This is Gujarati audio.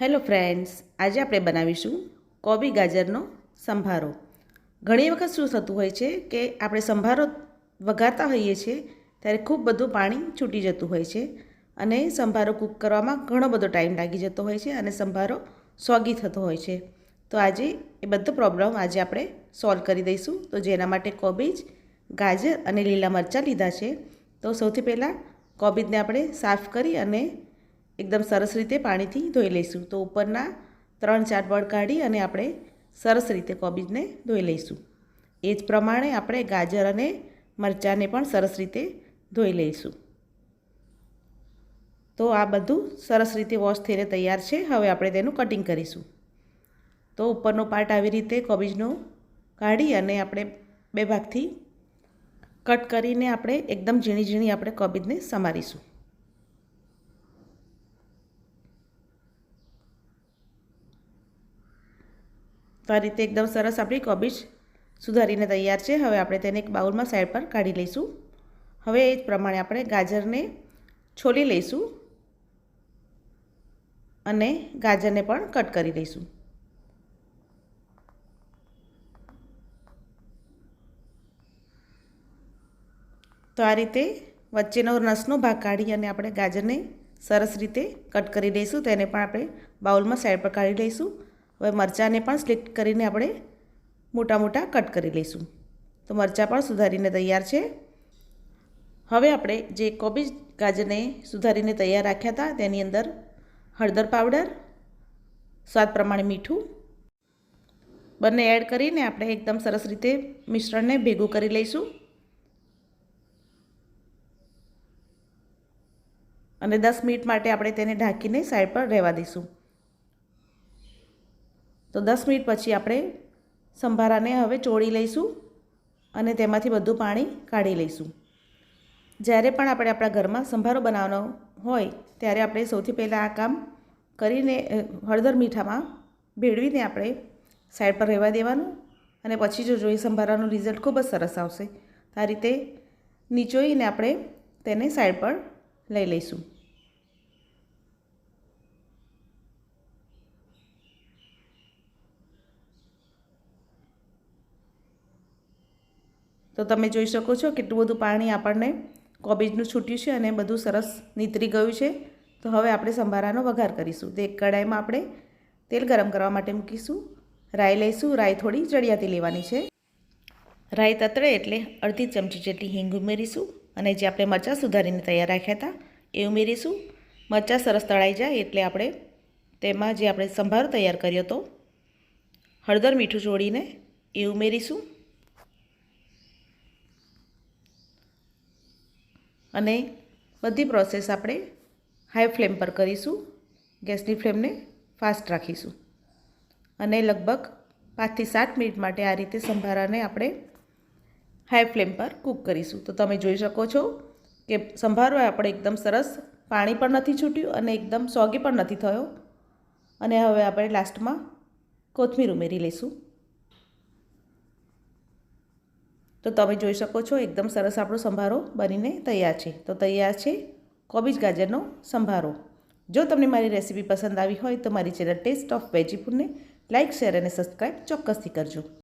હેલો ફ્રેન્ડ્સ, આજે આપણે બનાવીશું કોબી ગાજરનો સંભારો. ઘણી વખત શું થતું હોય છે કે આપણે સંભારો વઘારતા હોઈએ છીએ ત્યારે ખૂબ બધું પાણી છૂટી જતું હોય છે અને સંભારો કૂક કરવામાં ઘણો બધો ટાઈમ લાગી જતો હોય છે અને સંભારો સોગી થતો હોય છે. તો આજે એ બધો પ્રોબ્લેમ આજે આપણે સોલ્વ કરી દઈશું. તો જેના માટે કોબીજ ગાજર અને લીલા મરચાં લીધા છે. તો સૌથી પહેલાં કોબીજને આપણે સાફ કરી અને એકદમ સરસ રીતે પાણીથી ધોઈ લઈશું. તો ઉપરના ત્રણ ચાર બળ કાઢી અને આપણે સરસ રીતે કોબીજને ધોઈ લઈશું. એ જ પ્રમાણે આપણે ગાજર અને મરચાંને પણ સરસ રીતે ધોઈ લઈશું. તો આ બધું સરસ રીતે વોશ થઈને તૈયાર છે. હવે આપણે તેનું કટિંગ કરીશું. તો ઉપરનો પાર્ટ આવી રીતે કોબીજનો કાઢી અને આપણે બે ભાગથી કટ કરીને આપણે એકદમ ઝીણી ઝીણી આપણે કોબીજને સમારીશું. તો આ રીતે એકદમ સરસ આપણી કોબીજ સુધારીને તૈયાર છે. હવે આપણે તેને એક બાઉલમાં સાઈડ પર કાઢી લઈશું. હવે એ જ પ્રમાણે આપણે ગાજરને છોલી લઈશું અને ગાજરને પણ કટ કરી લઈશું. તો આ રીતે વચ્ચેનો રસનો ભાગ કાઢી અને આપણે ગાજરને સરસ રીતે કટ કરી લઈશું. તેને પણ આપણે બાઉલમાં સાઈડ પર કાઢી લઈશું. હવે મરચાંને પણ સ્લિટ કરીને આપણે મોટા મોટા કટ કરી લઈશું. તો મરચાં પણ સુધારીને તૈયાર છે. હવે આપણે જે કોબીજ ગાજરને સુધારીને તૈયાર રાખ્યા હતા, તેની અંદર હળદર પાવડર, સ્વાદ પ્રમાણે મીઠું, બંને એડ કરીને આપણે એકદમ સરસ રીતે મિશ્રણને ભેગું કરી લઈશું. અને દસ મિનિટ માટે આપણે તેને ઢાંકીને સાઈડ પર રહેવા દઈશું. તો દસ મિનિટ પછી આપણે સંભારાને હવે ચોળી લઈશું અને તેમાંથી બધું પાણી કાઢી લઈશું. જ્યારે પણ આપણે આપણા ઘરમાં સંભારો બનાવવાનો હોય, ત્યારે આપણે સૌથી પહેલાં આ કામ કરીને હળદર મીઠામાં ભેળવીને આપણે સાઈડ પર રહેવા દેવાનું અને પછી જો જોઈએ સંભારાનું રિઝલ્ટ ખૂબ જ સરસ આવશે આ રીતે નીચોઈને આપણે તેને સાઈડ પર લઈ લઈશું. તો તમે જોઈ શકો છો કેટલું બધું પાણી આપણને કોબીજનું છૂટ્યું છે અને બધું સરસ નીતરી ગયું છે. તો હવે આપણે સંભારાનો વઘાર કરીશું. તે કડાઈમાં આપણે તેલ ગરમ કરવા માટે મૂકીશું. રાઈ લઈશું. રાઈ થોડી ચડિયાતી લેવાની છે. રાઈ તતળે એટલે અડધી ચમચી જેટલી હિંગ ઉમેરીશું અને જે આપણે મરચાં સુધારીને તૈયાર રાખ્યા હતા એ ઉમેરીશું. મરચાં સરસ તળાઈ જાય એટલે આપણે તેમાં જે આપણે સંભારો તૈયાર કર્યો હતો, હળદર મીઠું જોડીને એ ઉમેરીશું. અને બધી પ્રોસેસ આપણે હાઈ ફ્લેમ પર કરીશું. ગેસની ફ્લેમને ફાસ્ટ રાખીશું. અને લગભગ પાંચથી સાત મિનિટ માટે આ રીતે સંભારાને આપણે હાઈ ફ્લેમ પર કૂક કરીશું. તો તમે જોઈ શકો છો કે સંભારો આપણે એકદમ સરસ પાણી પણ નથી છૂટ્યું અને એકદમ સોગી પણ નથી થયો. અને હવે આપણે લાસ્ટમાં કોથમીર ઉમેરી લઈશું. તો તમે જોઈ શકો છો, એકદમ સરસ આપણો સંભારો બનીને તૈયાર છે. તો તૈયાર છે કોબીજ ગાજરનો સંભારો. જો તમને મારી રેસીપી પસંદ આવી હોય તો મારી ચેનલ ટેસ્ટ ઓફ વેજીફૂડને લાઇક શેર અને સબસ્ક્રાઈબ ચોક્કસથી કરજો.